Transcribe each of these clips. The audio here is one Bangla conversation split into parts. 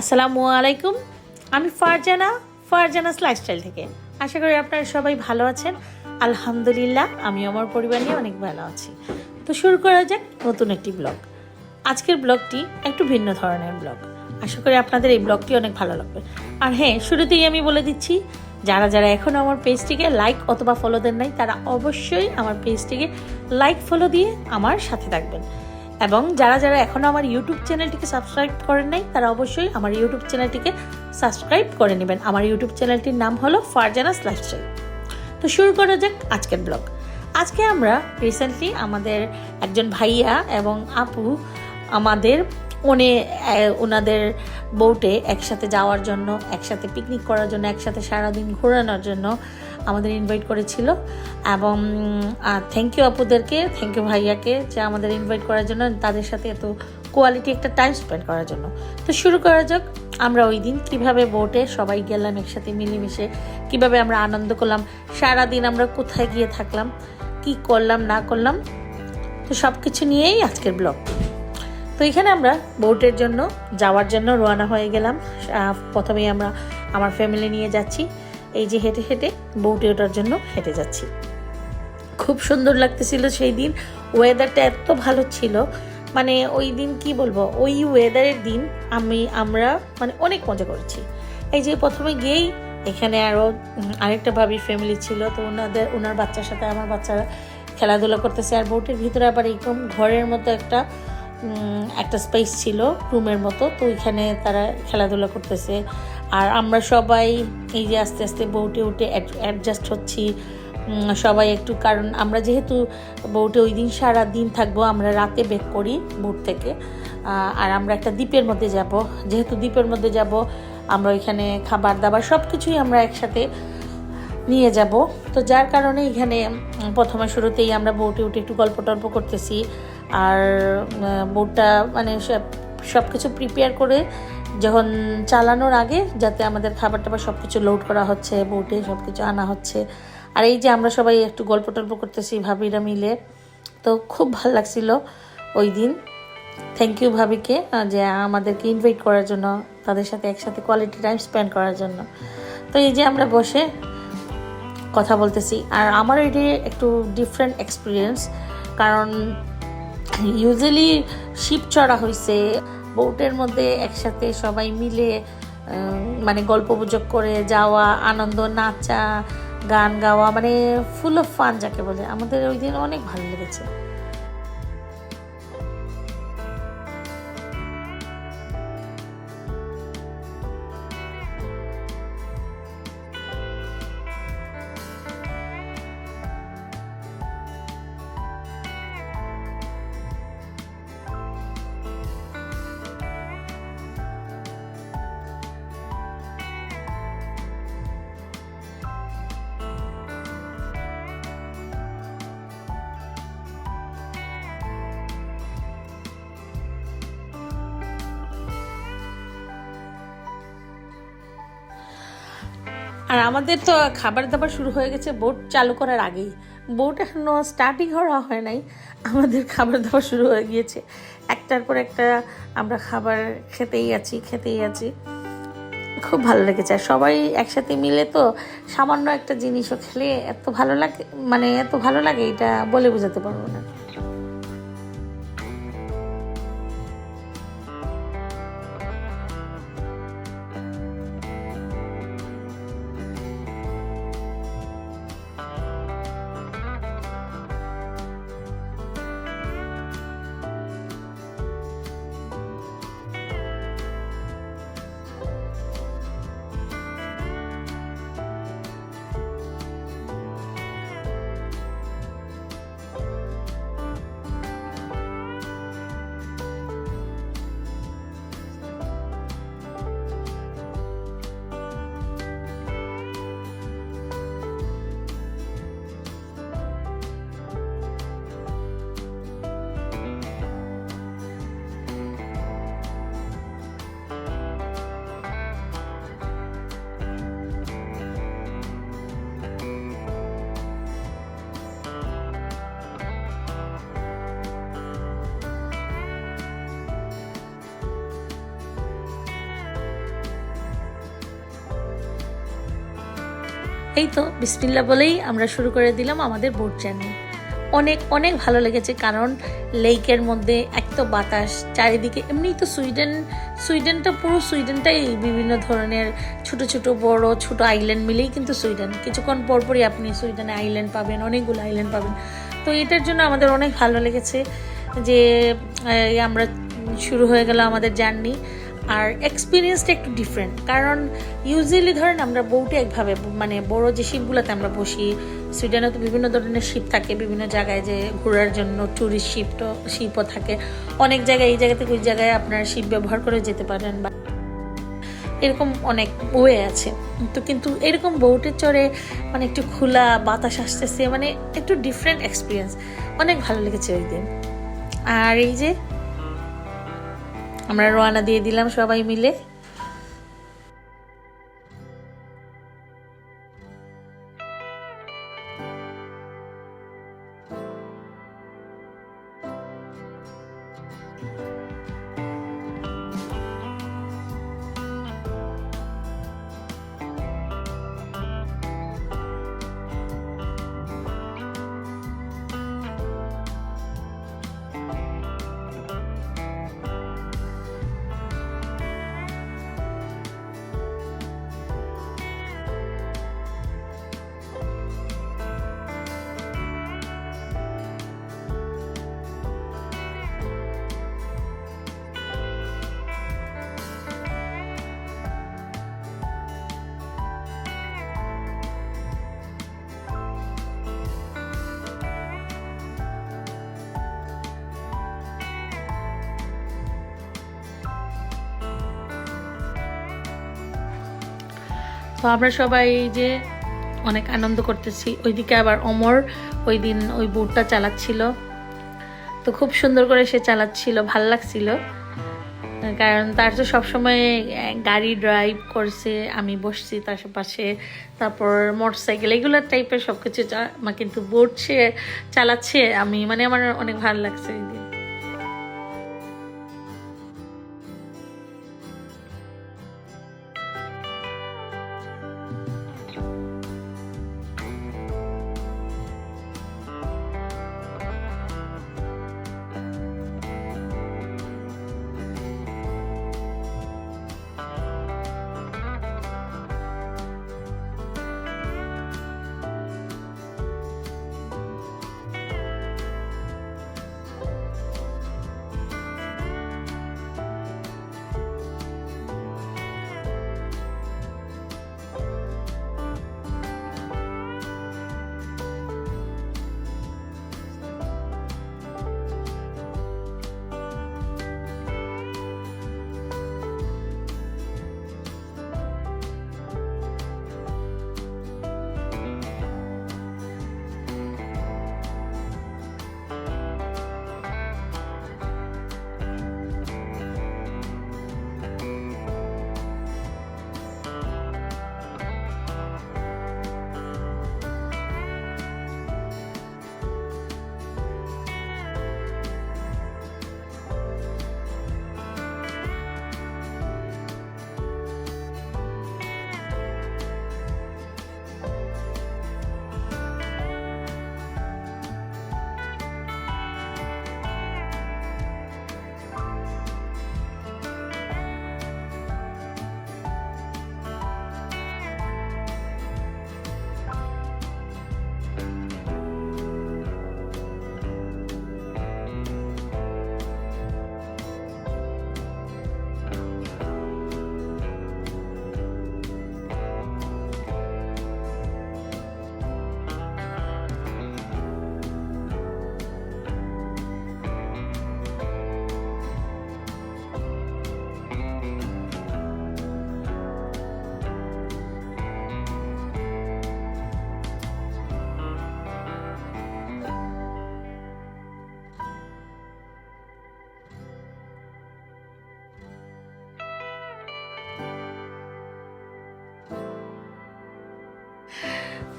আসসালামু আলাইকুম। আমি ফারজানা, ফারজানাস লাইফস্টাইল থেকে। আশা করি আপনারা সবাই ভালো আছেন। আলহামদুলিল্লাহ আমি আমার পরিবার নিয়ে অনেক ভালো আছি। তো শুরু করা যাক নতুন একটি ব্লগ আজকের ব্লগটি একটু ভিন্ন ধরনের ব্লগ আশা করি আপনাদের এই ব্লগটি অনেক ভালো লাগবে। আর হ্যাঁ শুরুতেই আমি বলে দিচ্ছি, যারা যারা এখনও আমার পেজটিকে লাইক অথবা ফলো দেন নাই, তারা অবশ্যই আমার পেজটিকে লাইক ফলো দিয়ে আমার সাথে থাকবেন। এবং যারা যারা এখনও আমার ইউটিউব চ্যানেলটিকে সাবস্ক্রাইব করেন নাই, তারা অবশ্যই আমার ইউটিউব চ্যানেলটিকে সাবস্ক্রাইব করে নেবেন। আমার ইউটিউব চ্যানেলটির নাম হলো ফারজানাস লাইফস্টাইল তো শুরু করা যাক আজকের ব্লগ আজকে আমরা রিসেন্টলি আমাদের একজন ভাইয়া এবং আপু আমাদের ওনে ওনাদের বোটে একসাথে যাওয়ার জন্য, একসাথে পিকনিক করার জন্য, একসাথে সারাদিন ঘোরানোর জন্য আমাদের ইনভাইট করেছিল এবং থ্যাংক ইউ আপুদেরকে থ্যাংক ইউ ভাইয়াকে যে আমাদের ইনভাইট করার জন্য, তাদের সাথে এত কোয়ালিটি একটা টাইম স্পেন্ড করার জন্য। তো শুরু করা যাক, আমরা ওই দিন কীভাবে বোটে সবাই গেলাম, একসাথে মিলেমিশে কীভাবে আমরা আনন্দ করলাম, সারাদিন আমরা কোথায় গিয়ে থাকলাম, কি করলাম, না করলাম, তো সব কিছু নিয়েই আজকের ব্লগ তো এখানে আমরা বোটের জন্য, যাওয়ার জন্য রওনা হয়ে গেলাম। প্রথমেই আমরা আমার ফ্যামিলি নিয়ে যাচ্ছি। এই যে হেঁটে হেঁটে বোটে ওঠার জন্য হেঁটে যাচ্ছি। খুব সুন্দর লাগতেছিল সেই দিন। ওয়েদারটা এত ভালো ছিল। মানে ওই দিন কি বলব? ওই ওয়েদারের দিন আমি, আমরা মানে অনেক মজা করেছি। এই যে প্রথমে গিয়েই এখানে আরও আরেকটা ভাবির ফ্যামিলি ছিল। তো ওনাদের, ওনার বাচ্চার সাথে আমার বাচ্চারা খেলাধুলা করতেছে। আর বোটের ভিতরে আবার এরকম ঘরের মতো একটা একটা স্পেস ছিল রুমের মতো, তো ওইখানে তারা খেলাধুলা করতেছে। আর আমরা সবাই এই যে আস্তে আস্তে বউটে উঠে অ্যাডজাস্ট হচ্ছি। সবাই একটু, কারণ আমরা যেহেতু বউটে ওই দিন সারা দিন থাকব, আমরা রাতে বেক করি বোট থেকে। আর আমরা একটা দ্বীপের মধ্যে যাব। যেহেতু দ্বীপের মধ্যে যাব, আমরা ওইখানে খাবার দাবার সব কিছুই আমরা একসাথে নিয়ে যাব। তো যার কারণে এখানে প্রথমে শুরুতেই আমরা বোটে উঠে একটু গল্প টল্প করতেছি। আর বোটটা মানে সব কিছু প্রিপেয়ার করে যখন চালানোর আগে যাতে আমাদের খাবার টাবার সব কিছু লোড করা হচ্ছে, বোটে সব কিছু আনা হচ্ছে। আর এই যে আমরা সবাই একটু গল্প টল্প করতেছি ভাবিরা মিলে। তো খুব ভালো লাগছিল ওই দিন। থ্যাংক ইউ ভাবিকে যে আমাদেরকে ইনভাইট করার জন্য, তাদের সাথে একসাথে কোয়ালিটি টাইম স্পেন্ড করার জন্য। তো এই যে আমরা বসে কথা বলতেছি। আর আমার এটি একটু ডিফারেন্ট এক্সপিরিয়েন্স কারণ ইউজুয়ালি শিপ চড়া হয়েছে বোটের মধ্যে একসাথে সবাই মিলে মানে গল্প গুজব করে যাওয়া, আনন্দ, নাচা, গান গাওয়া মানে ফুল অফ ফান যাকে বলে। আমাদের ওই দিন অনেক ভালো লেগেছে। আর আমাদের তো খাবার দাবার শুরু হয়ে গেছে বোট চালু করার আগেই। বোট এখনও স্টার্টিং করা হয় নাই, আমাদের খাবার দাবার শুরু হয়ে গিয়েছে। একটার পর একটা আমরা খাবার খেতেই আছি খেতেই আছি। খুব ভালো লেগেছে, আর সবাই একসাথে মিলে তো সামান্য একটা জিনিসও খেলে এত ভালো লাগে মানে এত ভালো লাগে, এটা বলে বোঝাতে পারব না। এই তো বিসমিল্লা বলেই আমরা শুরু করে দিলাম আমাদের বোট জার্নি অনেক অনেক ভালো লেগেছে, কারণ লেকের মধ্যে এক তো বাতাস, চারিদিকে এমনি তো সুইডেন, সুইডেনটা পুরো সুইডেনটাই বিভিন্ন ধরনের ছোট ছোট, বড় ছোট আইল্যান্ড মিলেই কিন্তু সুইডেন। কিছুক্ষণ পরপরই আপনি সুইডেনে আইল্যান্ড পাবেন, অনেকগুলো আইল্যান্ড পাবেন। তো এটার জন্য আমাদের অনেক ভালো লেগেছে যে আমরা শুরু হয়ে গেল আমাদের জার্নি আর এক্সপিরিয়েন্সটা একটু ডিফারেন্ট কারণ ইউজুয়ালি ধরেন আমরা বউটে একভাবে মানে বড় যে শিপগুলোতে আমরা বসি সুইডেনে তো বিভিন্ন ধরনের শিপ থাকে, বিভিন্ন জায়গায় যে ঘোরার জন্য ট্যুরিস্ট শিপ তো শিপও থাকে। অনেক জায়গায়, এই জায়গা থেকে ওই জায়গায় আপনার শিপ ব্যবহার করে যেতে পারেন বা এরকম অনেক ওয়ে আছে। তো কিন্তু এরকম বোটে চড়ে মানে একটু খোলা বাতাস আসতেছে মানে একটু ডিফারেন্ট এক্সপিরিয়েন্স অনেক ভালো লেগেছে ওই দিন। আর এই যে আমরা রওনা দিয়ে দিলাম সবাই মিলে। তো আমরা সবাই যে অনেক আনন্দ করতেছি। ওইদিকে আবার অমর ওই দিন ওই বোটটা চালাচ্ছিল। তো খুব সুন্দর করে সে চালাচ্ছিল, ভালো লাগছিল। কারণ তার তো সবসময় গাড়ি ড্রাইভ করছে, আমি বসছি তার পাশে, তারপর মোটর সাইকেল এগুলোর টাইপের সব কিছু কিন্তু বোট সে চালাচ্ছে, আমি মানে আমার অনেক ভালো লাগছে এই দিন।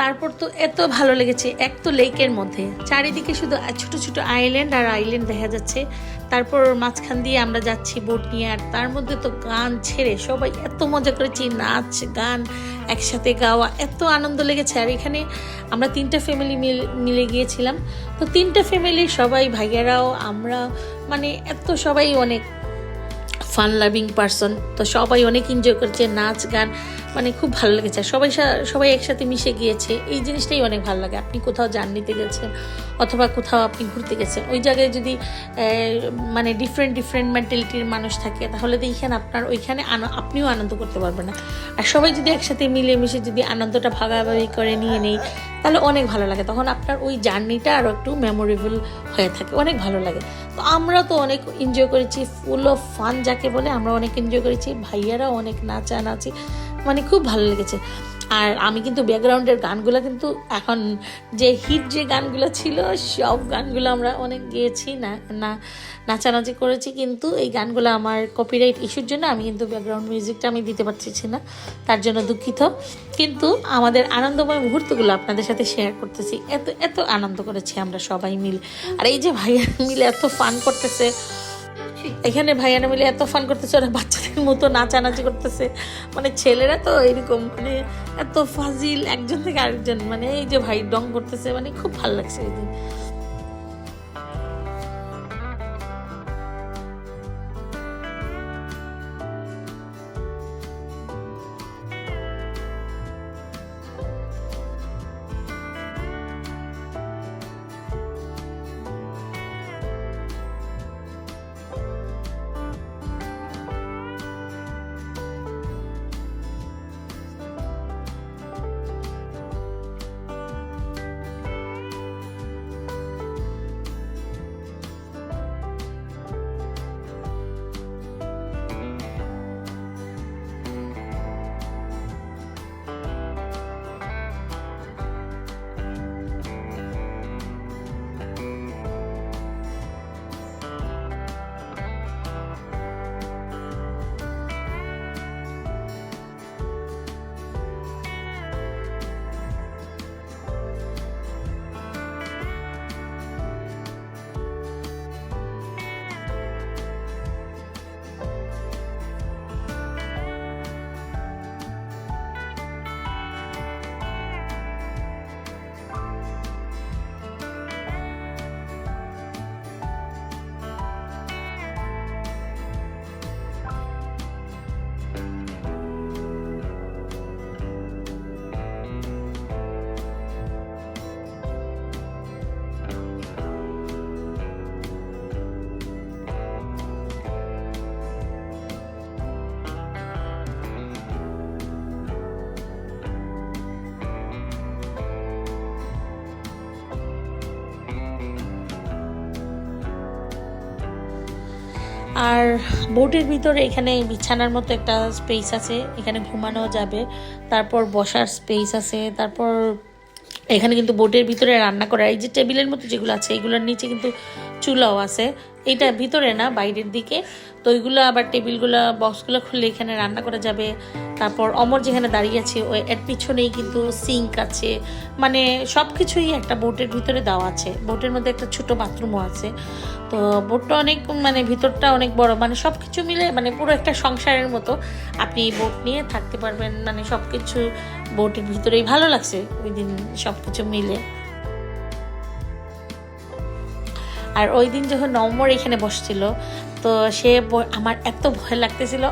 তারপর তো এত ভালো লেগেছে, এক তো লেকের মধ্যে। চারিদিকে শুধু ছোট ছোট আইল্যান্ড আর আইল্যান্ড দেখা যাচ্ছে। তারপর মাঝখান দিয়ে আমরা যাচ্ছি বোট নিয়ে, আর তার মধ্যে তো গান ছেড়ে সবাই এত মজা করেছি, নাচ, গান, একসাথে গাওয়া, এত আনন্দ লেগেছে। আর এখানে আমরা তিনটা ফ্যামিলি মিলে গিয়েছিলাম। তো তিনটা ফ্যামিলি সবাই ভাইয়ারাও আমরা মানে এত সবাই অনেক ফান লাভিং পারসন। তো সবাই অনেক এনজয় করেছে, নাচ, গান মানে খুব ভালো লেগেছে। সবাই সবাই একসাথে মিশে গিয়েছে। এই জিনিসটাই অনেক ভালো লাগে। আপনি কোথাও জার্নিতে গেছেন অথবা কোথাও আপনি ঘুরতে গেছেন, ওই জায়গায় যদি মানে ডিফারেন্ট ডিফারেন্ট মেন্টালিটির মানুষ থাকে, তাহলে দেখেন আপনার ওইখানে আপনিও আনন্দ করতে পারবেন না। আর সবাই যদি একসাথে মিলেমিশে যদি আনন্দটা ভাগাভাগি করে নিয়ে নেই, তাহলে অনেক ভালো লাগে। তখন আপনার ওই জার্নিটা আরও একটু মেমোরেবল হয়ে থাকে, অনেক ভালো লাগে। তো আমরা তো অনেক এনজয় করেছি ফুল অফ ফান যাকে বলে আমরা অনেক এনজয় করেছি, ভাইয়ারাও অনেক নাচানাচি মানে খুব ভালো লেগেছে। আর আমি কিন্তু ব্যাকগ্রাউন্ডের গানগুলো কিন্তু এখন যে হিট যে গানগুলো ছিল, সব গানগুলো আমরা অনেক গেয়েছি, না না, নাচানাচি করেছি, কিন্তু এই গানগুলো আমার কপিরাইট ইস্যুর জন্য আমি কিন্তু ব্যাকগ্রাউন্ড মিউজিকটা আমি দিতে পারতেছি না, তার জন্য দুঃখিত। কিন্তু আমাদের আনন্দময় মুহূর্তগুলো আপনাদের সাথে শেয়ার করতেছি, এত এত আনন্দ করেছি আমরা সবাই মিলে। আর এই যে ভাইয়া মিলে এত ফান করতেছে এখানে ভাইয়ানা মিলে এত ফান করতেছে, ওরা বাচ্চাদের মতো নাচানাচি করতেছে। মানে ছেলেরা তো এরকম মানে এত ফাজিল, একজন থেকে আরেকজন মানে এই যে ভাই ডং করতেছে মানে খুব ভালো লাগছে এই দিন আর বোটের ভিতরে এখানে বিছানার মতো একটা স্পেস আছে, এখানে ঘুমানো যাবে, তারপর বসার স্পেস আছে, তারপর এখানে কিন্তু বোটের ভিতরে রান্না করা, এই যে টেবিলের মতো যেগুলো আছে, এগুলোর নিচে কিন্তু চুলাও আছে। এইটা ভিতরে না, বাইরের দিকে। তো ওইগুলো আবার টেবিলগুলো, বক্সগুলো খুললে এখানে রান্না করা যাবে। তারপর অমর যেখানে দাঁড়িয়ে আছে, ওই এর পিছনেই কিন্তু সিঙ্ক আছে। মানে সব কিছুই একটা বোটের ভিতরে দেওয়া আছে। বোটের মধ্যে একটা ছোট বাথরুমও আছে। তো বোটটা অনেক মানে ভিতরটা অনেক বড়। মানে সব কিছু মিলে মানে পুরো একটা সংসারের মতো। আপনি বোট নিয়ে থাকতে পারবেন। মানে সব কিছু বোটের ভিতরেই। ভালো লাগছে ওই দিন সব কিছু মিলে। আর ওই দিন যখন নম্বর এখানে বসছিল, তো সে আমার এত ভয় লাগতেছিল।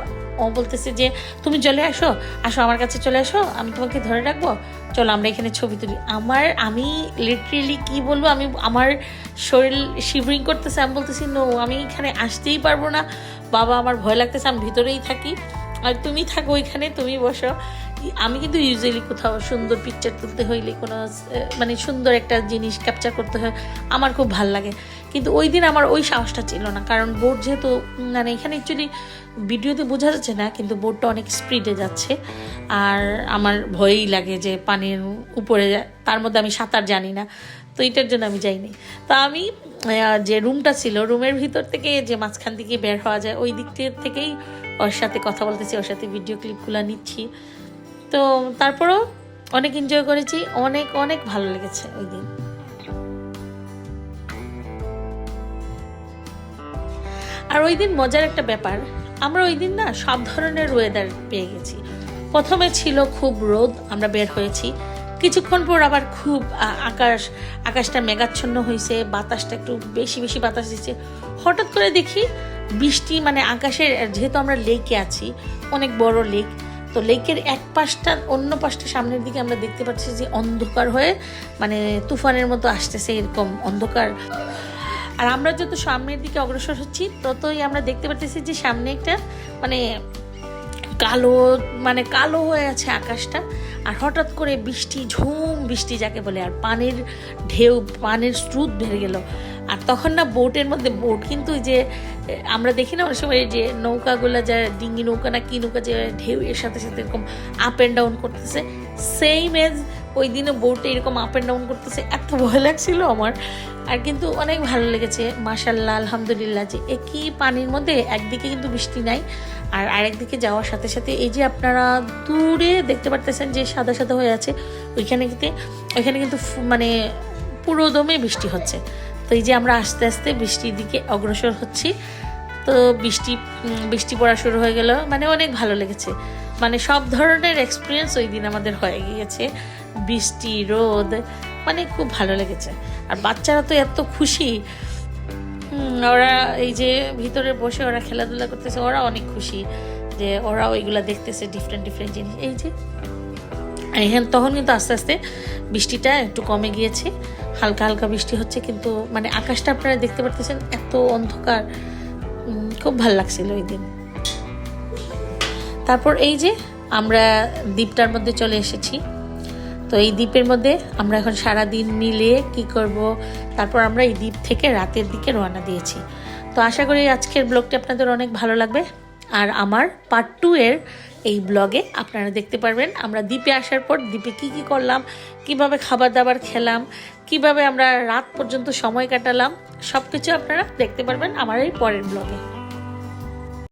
ও বলতেছে যে, তুমি চলে আসো আসো আমার কাছে চলে আসো, আমি তোমাকে ধরে রাখব। চলো আমরা এখানে ছবি তুলি। আমার, আমি লিটারেলি কি বলব, আমি, আমার শরীর শিভরিং করতেছে। আমি বলতেছি নো আমি এখানে আসতেই পারব না। বাবা, আমার ভয় লাগতেছে, আমি ভিতরেই থাকি। আর তুমি থাকো ওইখানে, তুমি বসো। আমি কিন্তু ইউজুয়ালি কোথাও সুন্দর পিকচার তুলতে হইলে কোনো মানে সুন্দর একটা জিনিস ক্যাপচার করতে হয়, আমার খুব ভালো লাগে। কিন্তু ওই দিন আমার ওই সাহসটা ছিল না, কারণ বোট যেহেতু মানে এখানে অ্যাকচুয়ালি ভিডিওতে বোঝা যাচ্ছে না, কিন্তু বোটটা অনেক স্পিডে যাচ্ছে। আর আমার ভয়ই লাগে যে পানির উপরে তার মধ্যে আমি সাঁতার জানি না, তো এটার জন্য আমি যাইনি। তো আমি যে রুমটা ছিল, রুমের ভিতর থেকে যে মাঝখান থেকে বের হওয়া যায়, ওই দিক থেকেই ওর সাথে কথা বলতেছি, ওর সাথে ভিডিও ক্লিপগুলো নিচ্ছি। তো তারপরও অনেক এনজয় করেছি। অনেক অনেক ভালো লেগেছে ওই দিন। আর ওই দিন মজার একটা ব্যাপার, আমরা ওই দিন না সব ধরনের ওয়েদার পেয়ে গেছি। প্রথমে ছিল খুব রোদ, আমরা বের হয়েছি। কিছুক্ষণ পর আবার খুব আকাশ, আকাশটা মেঘাচ্ছন্ন হয়েছে বাতাসটা একটু বেশি বেশি বাতাস দিচ্ছে। হঠাৎ করে দেখি বৃষ্টি মানে আকাশের, যেহেতু আমরা লেকে আছি, অনেক বড় লেক তো লেকের এক পাশটা অন্য পাশটা সামনের দিকে আমরা দেখতে পাচ্ছি যে অন্ধকার হয়ে মানে তুফানের মতো আসতেছে এরকম অন্ধকার। আর আমরা যত সামনের দিকে অগ্রসর হচ্ছি, ততই আমরা দেখতে পাচ্ছি যে সামনে একটা মানে কালো মানে কালো হয়ে আছে আকাশটা। আর হঠাৎ করে বৃষ্টি, ঝুম বৃষ্টি যাকে বলে, আর পানির ঢেউ, পানির স্রোত বেড়ে গেল। আর তখন না বোটের মধ্যে বোট, কিন্তু যে, আমরা দেখি না অনেক সময় যে নৌকাগুলো যা ডিঙ্গি নৌকা না কি নৌকা যে ঢেউ এর সাথে সাথে এরকম আপ অ্যান্ড ডাউন করতেছে। সেম এজ ওই দিনে বোটে এরকম আপ অ্যান্ড ডাউন করতেছে, এত ভয় লাগছিল আমার। আর কিন্তু অনেক ভালো লেগেছে মাশাল্লাহ আলহামদুলিল্লাহ, যে একই পানির মধ্যে একদিকে কিন্তু বৃষ্টি নাই, আর আরেকদিকে যাওয়ার সাথে সাথে এই যে আপনারা দূরে দেখতে পারতেছেন যে সাদা সাদা হয়ে আছে, ওইখানে কিন্তু ওইখানে কিন্তু মানে পুরো দমে বৃষ্টি হচ্ছে। তো এই যে আমরা আস্তে আস্তে বৃষ্টির দিকে অগ্রসর হচ্ছি। তো বৃষ্টি বৃষ্টি পড়া শুরু হয়ে গেল। মানে অনেক ভালো লেগেছে। মানে সব ধরনের এক্সপিরিয়েন্স ওই দিন আমাদের হয়ে গিয়েছে। বৃষ্টি, রোদ মানে খুব ভালো লেগেছে। আর বাচ্চারা তো এত খুশি। ওরা এই যে ভিতরে বসে ওরা খেলাধুলা করতেছে, ওরা অনেক খুশি যে ওরা ওইগুলা দেখতেছে ডিফারেন্ট ডিফারেন্ট জিনিস। এই যে এখানে তখন কিন্তু আস্তে আস্তে বৃষ্টিটা একটু কমে গিয়েছে। হালকা হালকা বৃষ্টি হচ্ছে কিন্তু মানে আকাশটা আপনারা দেখতে পারতেছেন এত অন্ধকার। খুব ভালো লাগছিল ওই দিন। তারপর এই যে আমরা দ্বীপটার মধ্যে চলে এসেছি। তো এই দ্বীপের মধ্যে আমরা এখন সারা দিন মিলে কি করব, তারপর আমরা এই দ্বীপ থেকে রাতের দিকে রওনা দিয়েছি। তো আশা করি আজকের ব্লগটি আপনাদের অনেক ভালো লাগবে। আর আমার পার্ট টু এর এই ব্লগে আপনারা দেখতে পারবেন আমরা দ্বীপে আসার পর দ্বীপে কি কি করলাম, কীভাবে খাবার দাবার খেলাম, কীভাবে আমরা রাত পর্যন্ত সময় কাটালাম সব কিছু আপনারা দেখতে পারবেন আমার এই পরের ব্লগে।